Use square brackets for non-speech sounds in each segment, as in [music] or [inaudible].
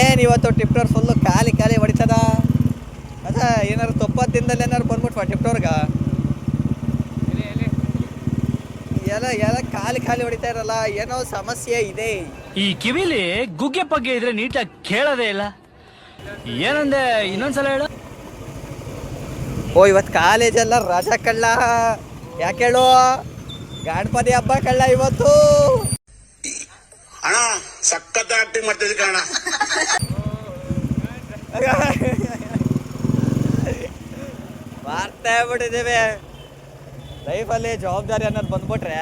ಏನು ಇವತ್ತು ಟಿಪ್ಟೋರ್ ಫುಲ್ಲು ಖಾಲಿ ಖಾಲಿ ಹೊಡಿತದ? ಅದ ಏನಾರು ತೊಪ್ಪತ್ತು ದಿನದಲ್ಲಿ ಏನಾರು ಬಂದ್ಬಿಟ್ವಾ ಟಿಪ್ಟೋರ್ಗ? ಎಲ್ಲ ಎಲ್ಲ? ಖಾಲಿ ಖಾಲಿ ಹೊಡಿತಾ ಇರಲ್ಲ ಏನೋ ಸಮಸ್ಯೆ ಇದೆ. ಈ ಕಿವಿಲಿ ಗುಗ್ಗೆ ಪಗ್ಗೆ ಇದ್ರೆ ನೀಟಾಗಿ ಕೇಳೋದೇ ಇಲ್ಲ. ಏನಂದೆ ಇನ್ನೊಂದ್ಸಲ ಹೇಳು. ಓ ಇವತ್ತು ಕಾಲೇಜೆಲ್ಲ ರಜಾ ಕಳ್ಳ. ಯಾಕೆ ಹೇಳು? ಗಣಪತಿ ಹಬ್ಬ ಕಳ್ಳ ಇವತ್ತು. ಅಣ್ಣ ಸಖತ್ ಆಕ್ಟಿಂಗ್ ಮಾಡ್ತಿದ್ದೆ ಕಾರಣ ಮಾಡ್ತಾ ಬಿಟ್ಟಿದ್ದೀವಿ ಲೈಫಲ್ಲಿ ಜವಾಬ್ದಾರಿ ಅನ್ನೋದು ಬಂದ್ಬಿಟ್ರೆ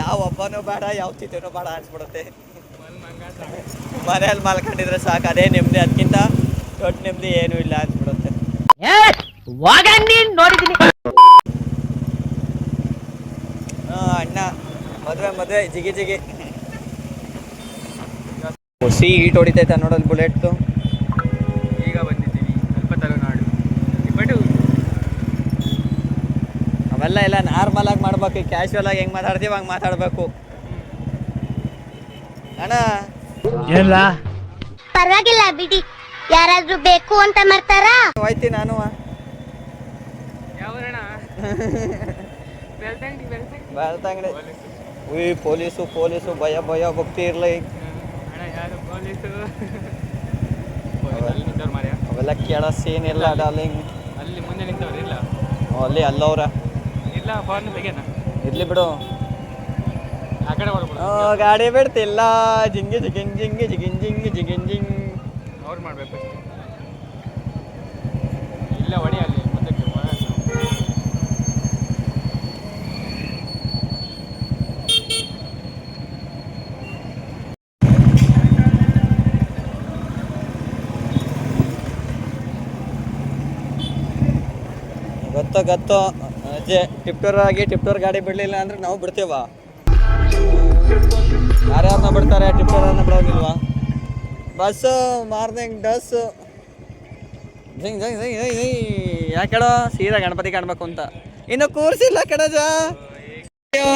ಯಾವ ಒಬ್ಬನೂ ಬೇಡ ಯಾವ ಚಿತ್ರನೂ ಬೇಡ ಅನ್ಸ್ಬಿಡುತ್ತೆ. ಮನೇಲಿ ಮಲ್ಕೊಂಡಿದ್ರೆ ಸಾಕು ಅದೇ ನೆಮ್ಮದಿ. ಅದಕ್ಕಿಂತ ದೊಡ್ಡ ನೆಮ್ಮದಿ ಏನೂ ಇಲ್ಲ ಅನ್ಸ್ಬಿಡುತ್ತೆ. ಹಾ, ಅಣ್ಣ ಮದುವೆ ಮದುವೆ ಜಿಗಿ ಜಿಗಿ. ಹೊಸಿ ಈಟ್ ಹೊಡಿತೈತೆ ನೋಡೋದು ಬುಲೆಟ್ದು ಈಗ ಬಂದಿದ್ದೀವಿ ಸ್ವಲ್ಪ ತಲೆನಾಡು ಬಟ್ಟು ಅವೆಲ್ಲ ಎಲ್ಲ ನಾರ್ಮಲ್ ಆಗಿ ಮಾಡ್ಬೇಕು ಕ್ಯಾಶುವಲ್ ಆಗಿ ಹೆಂಗೆ ಮಾತಾಡ್ತೀವಿ ಹಂಗೆ ಮಾತಾಡಬೇಕು. ಅಣ್ಣ? ಏನಿಲ್ಲ ಪರವಾಗಿಲ್ಲ ಬಿಡಿ. ಯಾರಾದ್ರೂ ಬೇಕು ಅಂತ ಮಾಡ್ತಾರಾ? ಹೋಯ್ತಿ ನಾನು. [laughs] ಬೆಳ್ತಂಗಡಿ ಬೆಳ್ತಂಗಡಿ. ಬೆಳ್ತಂಗಡಿ. ಉಯ್ ಪೊಲೀಸು ಪೊಲೀಸು ಭಯ ಭಯ ಭಕ್ತಿ ಇರ್ಲಿ. ಅವೆಲ್ಲ ಕೇಳೋ ಏನಿಲ್ಲ ಡಾರ್ಲಿಂಗ್ ಅಲ್ಲಿ ಮುಂದೆ ನಿಂತವ್ರು ಇಲ್ಲ? ಅಲ್ಲಿ ಅಲ್ಲವ್ರ? ಇಲ್ಲ ಬಾರ್ನ ತೆಗೆನ ಇರ್ಲಿ ಬಿಡು. ಆ ಕಡೆ ಗಾಡಿ ಬಿಡ್ತಿಲ್ಲ. ಜಿಂಗಿ ಜಿಗಿನ್ ಜಿಂಗಿ ಜಿಗಿನ್ ಜಿಂಗಿ ಜಿಗಿನ್ ಜಿಂಗ್. ಅವ್ರು ಮಾಡ್ಬೇಕು ಇಲ್ಲ ಹೊಡಿ ಗೊತ್ತೋ ಗೊತ್ತೋ. ಅಜ್ಜೆ ಟಿಪ್ಟೋರ್ ಆಗಿ ಟಿಪ್ಟೋರ್ ಗಾಡಿ ಬಿಡ್ಲಿಲ್ಲ ಅಂದ್ರೆ ನಾವು ಬಿಡ್ತೇವ? ಯಾರ್ಯಾರನ್ನ ಬಿಡ್ತಾರೆ ಟಿಪ್ಟರನ್ನ ಬಿಡೋದಿಲ್ವಾ? ಬಸ್ಸು ಮಾರ್ನಿಂಗ್ ಡಸ್ ಜಿಂಗ್ ಜಿಂಗ್ ಜಿಂಗ್ ಜಿಂಗ್ ಜಿಂಗ್. ಯಾಕೇಳೋ ಹೇಳೋ? ಸೀದಾ ಗಣಪತಿ ಕಾಣ್ಬೇಕು ಅಂತ. ಇನ್ನು ಕೂರ್ಸಿಲ್ಲ ಕಣಜ. ಅಯ್ಯೋ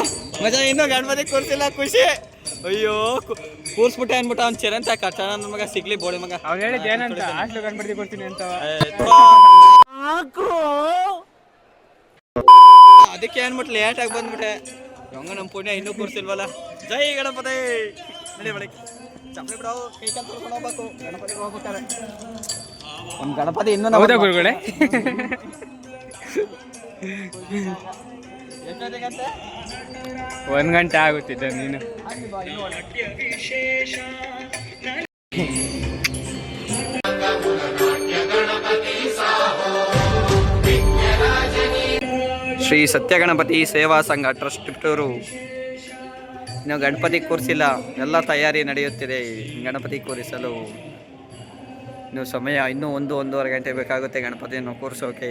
ಮಜಾ ಇನ್ನೂ ಗಣಪತಿ ಕೂರ್ಸಿಲ್ಲ ಖುಷಿ. ಅಯ್ಯೋ ಕೂರ್ಸ್ಬಿಟ್ಟೆ ಅನ್ಬಿಟ್ಟು ಅವ್ನು ಚಿರಂತ ಕಟ್ಟಣ ನನ್ನ ಮಗ ಸಿಗ್ಲಿ ಬೋಳಿ ಮಗ. ಅವ್ನು ಹೇಳಿದ್ದೇನಂತ ಗಣಪತಿ ಕೊಡ್ತೀನಿ ಅಂತ. ಅದಕ್ಕೆ ಅನ್ಬಿಟ್ಟು ಲೇಟ್ ಆಗಿ ಬಂದ್ಬಿಟ್ಟೆ. ಹೆಂಗ ನಮ್ಮ ಪುಣ್ಯ ಇನ್ನೂ ಕೂರ್ಸಿಲ್ವಲ್ಲ. ಜೈ ಗಣಪತಿ. ನಡಿ ಬಳಿ ಚಪ್ಪಲಿ ಬಿಡವು ಕೈ ಕಾಲು ತೊಳ್ಕೊಂಡು ಹೋಗ್ಬೇಕು. ಗಣಪತಿಗೆ ಹೋಗ್ಬೇಕಾರೆ ಒಂದು ಗಣಪತಿ ಇನ್ನೂ ಹೌದಾ ಗುರುಗಳೇ? ಒಂದ್ ಒಂದು ಗಂಟೆ ಆಗುತ್ತಿದ್ದ ನೀನು. ಶ್ರೀ ಸತ್ಯಗಣಪತಿ ಸೇವಾ ಸಂಘ ಟ್ರಸ್ಟ್ ಟೂರು ಇನ್ನು ಗಣಪತಿ ಕೂರಿಸಿಲ್ಲ, ಎಲ್ಲ ತಯಾರಿ ನಡೆಯುತ್ತಿದೆ ಗಣಪತಿ ಕೂರಿಸಲು. ಇನ್ನು ಸಮಯ ಇನ್ನೂ ಒಂದು, ಒಂದೂವರೆ ಗಂಟೆ ಬೇಕಾಗುತ್ತೆ ಗಣಪತಿಯನ್ನು ಕೂರಿಸೋಕೆ.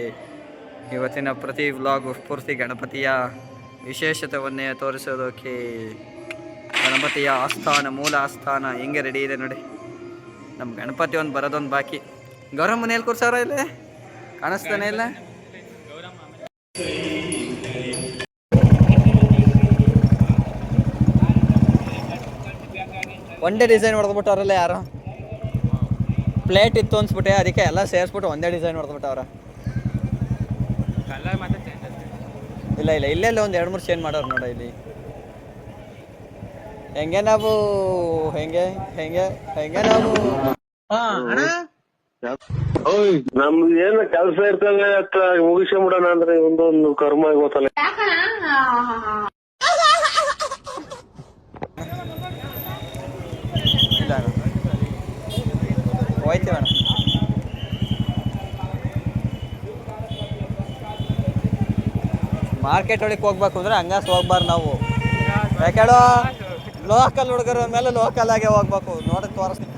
ಇವತ್ತಿನ ಪ್ರತಿ ವ್ಲಾಗ್ ಪೂರ್ತಿ ಗಣಪತಿಯ ವಿಶೇಷತೆಯನ್ನೇ ತೋರಿಸೋದಕ್ಕೆ ಗಣಪತಿಯ ಆಸ್ಥಾನ, ಮೂಲ ಆಸ್ಥಾನ ಹೆಂಗೆ ರೆಡಿ ಇದೆ ನೋಡಿ. ನಮ್ಮ ಗಣಪತಿ ಒಂದು ಬರೋದೊಂದು ಬಾಕಿ. ಗೌರವ ಮನೆಯಲ್ಲಿ ಕೂರಿಸೋರ ಇಲ್ಲೇ? ಕಾಣಿಸ್ತಾನೆ ಇಲ್ಲ? ಒಂದೇ ಡಿಸೈನ್ ಹೊಡೆದ್ಬಿಟ್ಟವ್ರಲ್ಲ ಯಾರು? ಪ್ಲೇಟ್ ಇತ್ತು ಅನ್ಸ್ಬಿಟ್ಟೆ ಅದಕ್ಕೆ ಎಲ್ಲ ಸೇರಿಸ್ಬಿಟ್ಟು ಒಂದೇ ಡಿಸೈನ್ ಹೊಡೆದ್ಬಿಟ್ಟವ್ರ ಅವರ. ಮಾತ್ರ ಚೇಂಜ್ ಆಗ್ತದೆ ಇಲ್ಲ ಇಲ್ಲ ಇಲ್ಲೆಲ್ಲ ಒಂದು ಎರಡು ಮೂರು ಚೇಂಜ್ ಮಾಡೋರು ನೋಡ ಇಲ್ಲಿ. ಹೆಂಗೆ ನಾವು ಹೆಂಗೆ ಹೆಂಗೆ ಹೆಂಗೆ ನಾವು? ನಮ್ದು ಏನ್ ಕೆಲಸ ಇರ್ತದೆ ಅತ್ತ ಮುಗಿಸ್ಕೊಂಬಿಡೋಣ ಅಂದ್ರೆ ಒಂದೊಂದು ಕರ್ಮ ಗೊತ್ತಲ್ಲ. ಹೋಯ್ತೀವಿ ಅಣ್ಣ ಮಾರ್ಕೆಟ್ ಒಳಗೆ ಹೋಗ್ಬೇಕು ಅಂದ್ರೆ ಹಂಗ ಹೋಗ್ಬಾರ್ದು ನಾವು. ಯಾಕೇಳೋ ಲೋಕಲ್ ಹುಡುಗರ ಮೇಲೆ ಲೋಕಲ್ ಆಗೇ ಹೋಗ್ಬೇಕು. ನೋಡಕ್ ತೋರಿಸ್ತೀನಿ.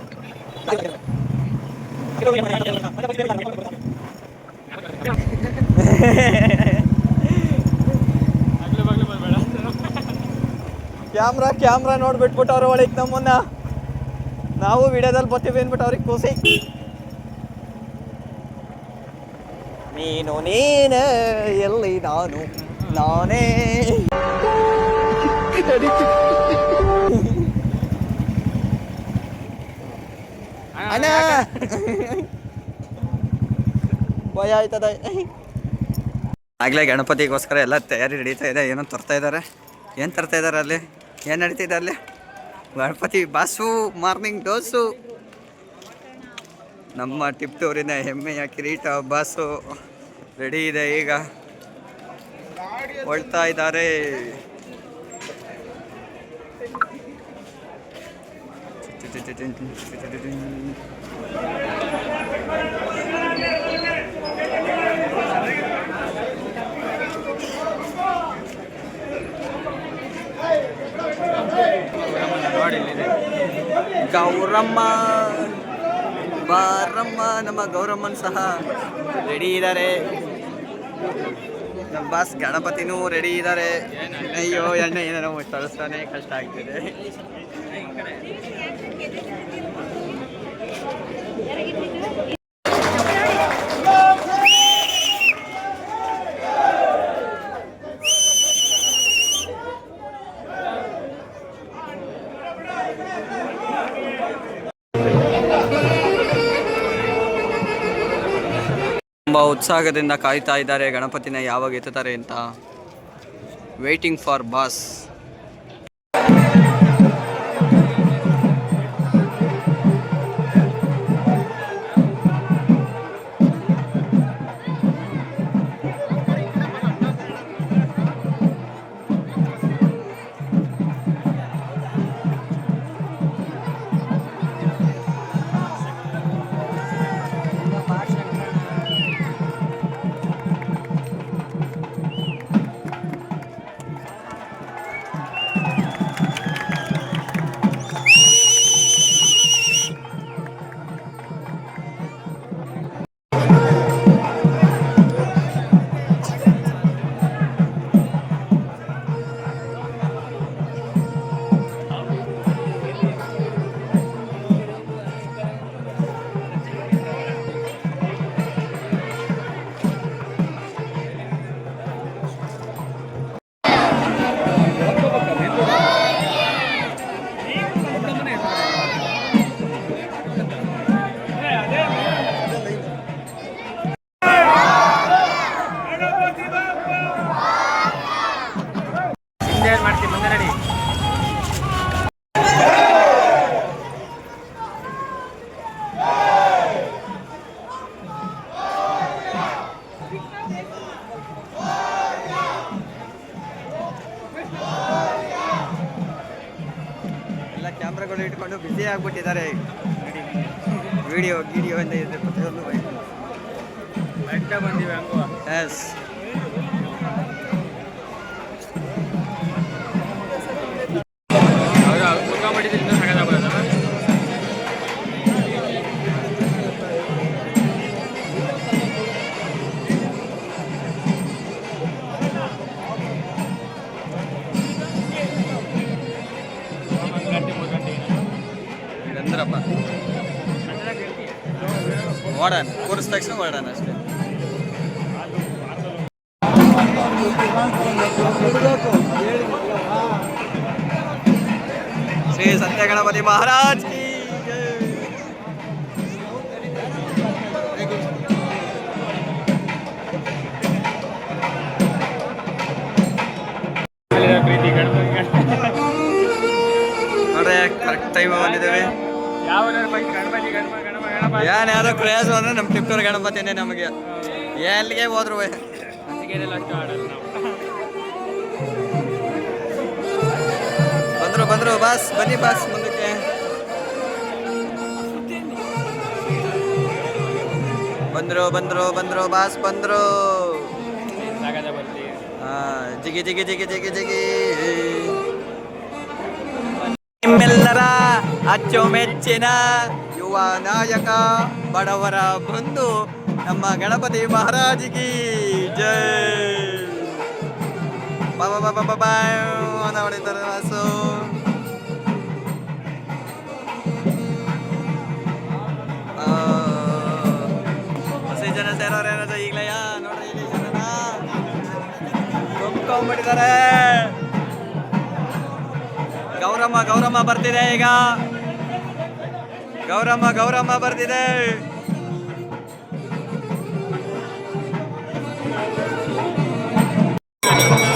ಕ್ಯಾಮ್ರಾ ಕ್ಯಾಮ್ರಾ ನೋಡ್ಬಿಟ್ಬಿಟ್ಟು ಅವ್ರ ಒಳಗೆ ನಮ್ಮನ್ನ. ನಾವು ವಿಡಿಯೋದಲ್ಲಿ ಬರ್ತೀವಿ ಅಂದ್ಬಿಟ್ಟು ಅವ್ರಿಗೆ ಖುಷಿ ನೀನು, ನೀನ, ಎಲ್ಲಿ ನಾನು? ನಾನೇ. ಅಣ್ಣ! ಭಯ ಆಯ್ತದ ಆಗ್ಲೇ ಗಣಪತಿಗೋಸ್ಕರ ಎಲ್ಲ ತಯಾರಿ ನಡೀತಾ ಇದೆ ಏನೋ ತರ್ತಾ ಇದ್ದಾರೆ ಏನು ತರ್ತಾ ಇದ್ದಾರೆ ಅಲ್ಲಿ ಏನು ನಡೀತಿದೆ ಅಲ್ಲಿ ಗಣಪತಿ ಬಾಸು ಮಾರ್ನಿಂಗ್ ಡೋಸು ನಮ್ಮ ಟಿಪ್ಟೂರಿನ ಹೆಮ್ಮೆಯ ಕಿರೀಟ ಬಾಸು ರೆಡಿ ಇದೆ ಈಗ ಹೊಳ್ತಾ ಇದ್ದಾರೆ ಗೌರಮ್ಮ, ಬಾರಮ್ಮ, ನಮ್ಮ ಗೌರಮ್ಮನ್ ಸಹ ರೆಡಿ ಇದ್ದಾರೆ ನಮ್ಮ ಬಾಸ್ ಗಣಪತಿನೂ ರೆಡಿ ಇದ್ದಾರೆ ಅಯ್ಯೋ ಎಣ್ಣೆ ಏನೋ ತರಿಸ್ತಾನೆ, ಕಷ್ಟ ಆಗ್ತಿದೆ. ಉತ್ಸಾಹದಿಂದ ಕಾಯ್ತಾ ಇದ್ದಾರೆ ಗಣಪತಿನ ಯಾವಾಗ ಎತ್ತುತ್ತಾರೆ ಅಂತ. ವೇಟಿಂಗ್ ಫಾರ್ ಬಾಸ್ ಹಿಂದೆ ಮಾಡ್ತೀವಿ ಮುಂದೆ ನಡಿ. ಎಲ್ಲ ಕ್ಯಾಮ್ರಾಗಳು ಇಟ್ಕೊಂಡು ಬಿಸಿ ಆಗ್ಬಿಟ್ಟಿದ್ದಾರೆ. ವಿಡಿಯೋ ಗಿಡಿಯೋ ಅಂತ ಇದೆ ಓಡೋಣ ಅಷ್ಟೇ. ಶ್ರೀ ಸತ್ಯ ಗಣಪತಿ ಮಹಾರಾಜ್ ಏನ್ ಯಾರೋ ಕ್ರೇಜ್ ಅಂದ್ರೆ ನಮ್ಮ ಟಿಪ್ಟೂರ್ ಗಣಪತಿನೇ ನಮಗೆ ಎಲ್ಲಿಗೆ ಹೋದ್ರು ಅಂತಿಗೆರೆಲ್ಲ ಅಷ್ಟು ಆಡಲ್ಲ ನಾವು ಬಂದ್ರು ಬಂದ್ರು ಬಾಸ್ ಬನ್ನಿ ಬಾಸ್ ಮುಂದಕ್ಕೆ ಬಂದ್ರು ಬಂದ್ರು ಬಂದ್ರು ಬಾಸ್ ಬಂದ್ರು ಸಗದ ಬರ್ತೀವಿ ಆ, ಜಿಗಿ ಜಿಗಿ ಜಿಗಿ ಜಿಗಿ ಜಿಗಿ ನಿಮ್ಮೆಲ್ಲರ ಅಚ್ಚುಮೆಚ್ಚಿನ ಯುವ ನಾಯಕ ಬಡವರ ಬಂಧು ನಮ್ಮ ಗಣಪತಿ ಮಹಾರಾಜಿಗೆ ಜೈ. ಬಾಬಾ ಬಾ ಬಾಬಾ ಹೊಡಿತಾರೆ ವಾಸು ಆ, ಹಸಿ ಜನ ಸೇರೋರು ಏನಾದ್ರು ಈಗಲೇ ನೋಡ್ರಿ ಇಲ್ಲಿ ಜನನ. ತುಂಬ್ಕೊಂಡ್ಬಿಟ್ಟಿದ್ದಾರೆ ಗೌರಮ್ಮ ಗೌರಮ್ಮ ಬರ್ತಿದೆ ಈಗ. ಗೌರಮ್ಮ ಗೌರಮ್ಮ ಬರ್ತಿದೆ ಜೈ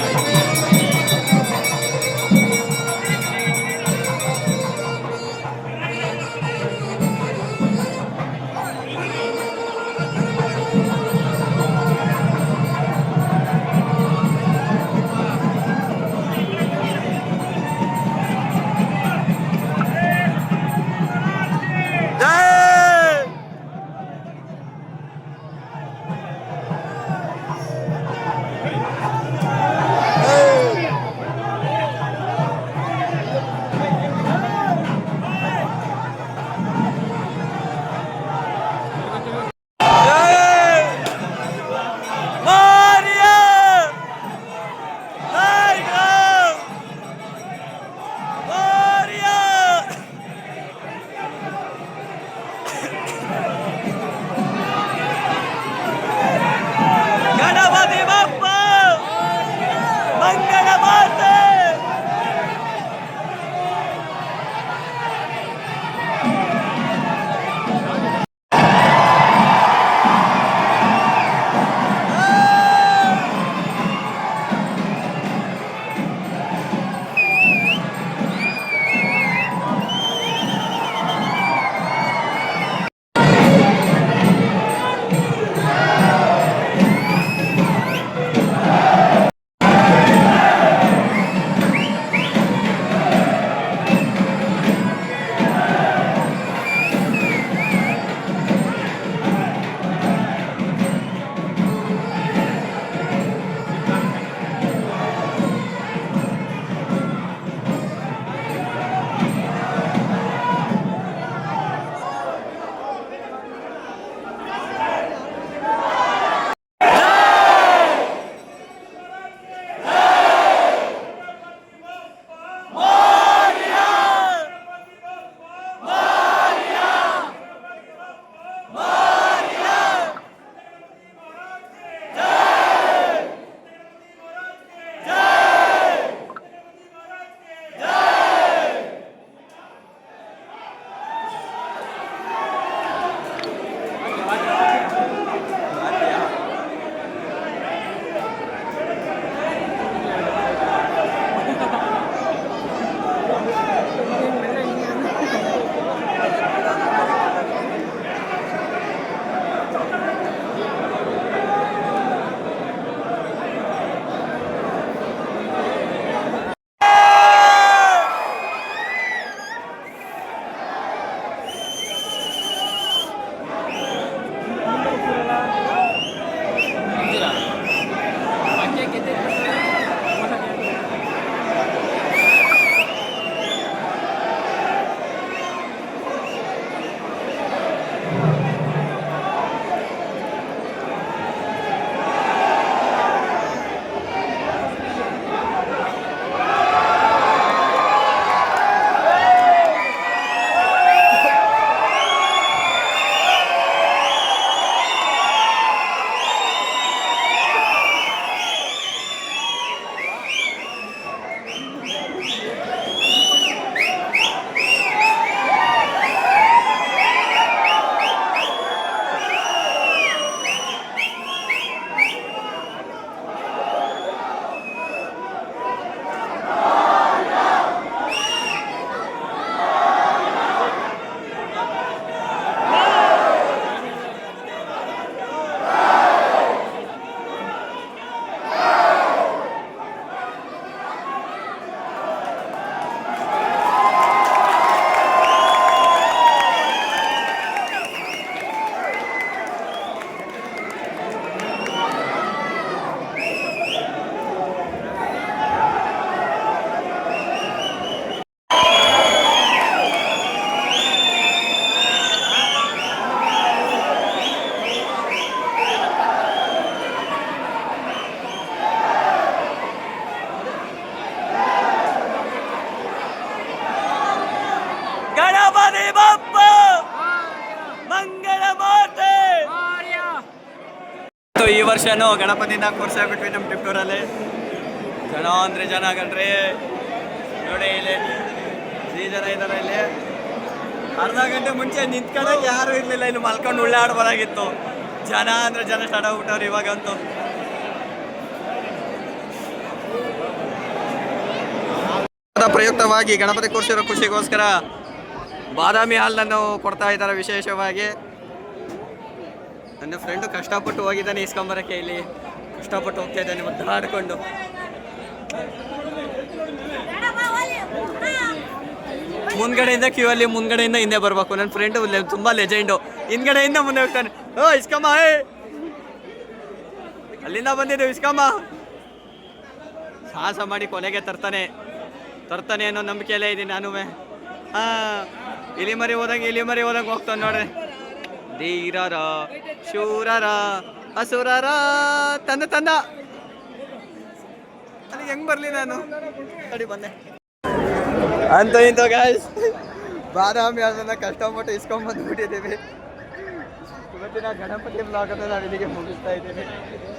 ಈ ವರ್ಷನೂ ಗಣಪತಿನ ಕೂರ್ಸಾಬಿಟ್ವಿ ನಮ್ಮ ಟಿಪ್ಪೂರಲ್ಲಿ ಜನ ಅಂದರೆ ಜನ ಕಣ್ರಿ ನೋಡಿ ಇಲ್ಲಿ, ಈ ಜನ ಇದ್ದಾರೆ ಇಲ್ಲಿ. ಅರ್ಧ ಗಂಟೆ ಮುಂಚೆ ನಿಂತ್ಕೊಳ್ಳೋಕೆ ಯಾರು ಇರಲಿಲ್ಲ ಇನ್ನು ಮಲ್ಕೊಂಡು ಉಳ್ಳಾಡ್ಬೋದಾಗಿತ್ತು. ಜನ ಅಂದರೆ ಜನ ಸ್ಟಾರ್ಟ್ ಆಗ್ಬಿಟ್ಟವ್ರು ಇವಾಗಂತೂ. ಪ್ರಯುಕ್ತವಾಗಿ ಗಣಪತಿ ಕೂರಿಸಿರೋ ಖುಷಿಗೋಸ್ಕರ ಬಾದಾಮಿ ಹಾಲನ್ನು ಕೊಡ್ತಾ ಇದ್ದಾರೆ ವಿಶೇಷವಾಗಿ. ನನ್ನ ಫ್ರೆಂಡು ಕಷ್ಟಪಟ್ಟು ಹೋಗಿದ್ದಾನೆ ಇಸ್ಕೊಂಬರಕ್ಕೆ ಇಲ್ಲಿ ಕಷ್ಟಪಟ್ಟು ಹೋಗ್ತಾ ಇದ್ದಾನೆ ಆಡಿಕೊಂಡು ಮುಂದ್ಗಡೆಯಿಂದ ಕ್ಯೂ ಅಲ್ಲಿ, ಮುಂದ್ಗಡೆಯಿಂದ ಹಿಂದೆ ಬರಬೇಕು. ನನ್ನ ಫ್ರೆಂಡು ತುಂಬಾ ಲೆಜೆಂಡು ಹಿಂದ್ಗಡೆಯಿಂದ ಮುಂದೆ ಹೋಗ್ತಾನೆ. ಓ ಇಸ್ಕಮ್ಮ ಅಲ್ಲಿಂದ ಬಂದಿದ್ದು ಇಸ್ಕಮ್ಮ ಸಾಹಸ ಮಾಡಿ ಕೊನೆಗೆ ತರ್ತಾನೆ. ತರ್ತಾನೆ ಅನ್ನೋ ನಂಬಿಕೆಯಲ್ಲೇ ಇದ್ದೀನಿ ನಾನು ಹಾ ಇಲಿ ಮರಿ ಹೋದಂಗೆ ಇಲಿ ಮರಿ ಹೋದಂಗೆ ಹೋಗ್ತಾನೆ ನೋಡ್ರಿ. ಧೀರರ ಶೂರರ ಅಸುರರ ತಂದ ತಂದ ನನಗೆ ಹೆಂಗ್ ಬರ್ಲಿ ನಾನು? ಸರಿ ಬಂದೆ ಅಂತ ಇಂತ ಗಾಯ್ಸ್ ಬಾದಾಮಿ ಅದನ್ನ ಮಟ್ಟ ಇಸ್ಕೊಂಡ್ ಬಂದ್ಬಿಟ್ಟಿದ್ದೀವಿ. ಇವತ್ತಿನ ಗಣಪತಿ ಬ್ಲಾಗ್ ಅನ್ನು ನಾವು ಇಲ್ಲಿಗೆ ಮುಗಿಸ್ತಾ ಇದ್ದೀವಿ.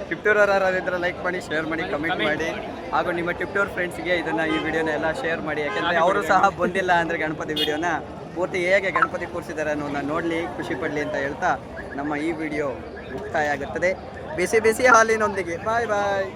ಟಿಪ್ಟೂರ್ ಯಾರಾದ್ರೂ ಲೈಕ್ ಮಾಡಿ ಶೇರ್ ಮಾಡಿ ಕಮೆಂಟ್ ಮಾಡಿ. ಹಾಗೂ ನಿಮ್ಮ ಟಿಪ್ಟೂರ್ ಫ್ರೆಂಡ್ಸ್ಗೆ ಇದನ್ನ ಈ ವಿಡಿಯೋನ ಎಲ್ಲ ಶೇರ್ ಮಾಡಿ. ಯಾಕೆಂದ್ರೆ ಅವರು ಸಹ ಬಂದಿಲ್ಲ ಅಂದ್ರೆ ಗಣಪತಿ ವಿಡಿಯೋನ ಪೂರ್ತಿ ಹೇಗೆ ಗಣಪತಿ ಕೂರಿಸಿದ್ದಾರೆ ಅನ್ನೋದನ್ನ ನೋಡಲಿ, ಖುಷಿ ಪಡಲಿ ಅಂತ ಹೇಳ್ತಾ ನಮ್ಮ ಈ ವಿಡಿಯೋ ಮುಕ್ತಾಯ ಆಗುತ್ತದೆ. ಬಿಸಿ ಬಿಸಿ ಹಾಲಿನೊಂದಿಗೆ. ಬಾಯ್ ಬಾಯ್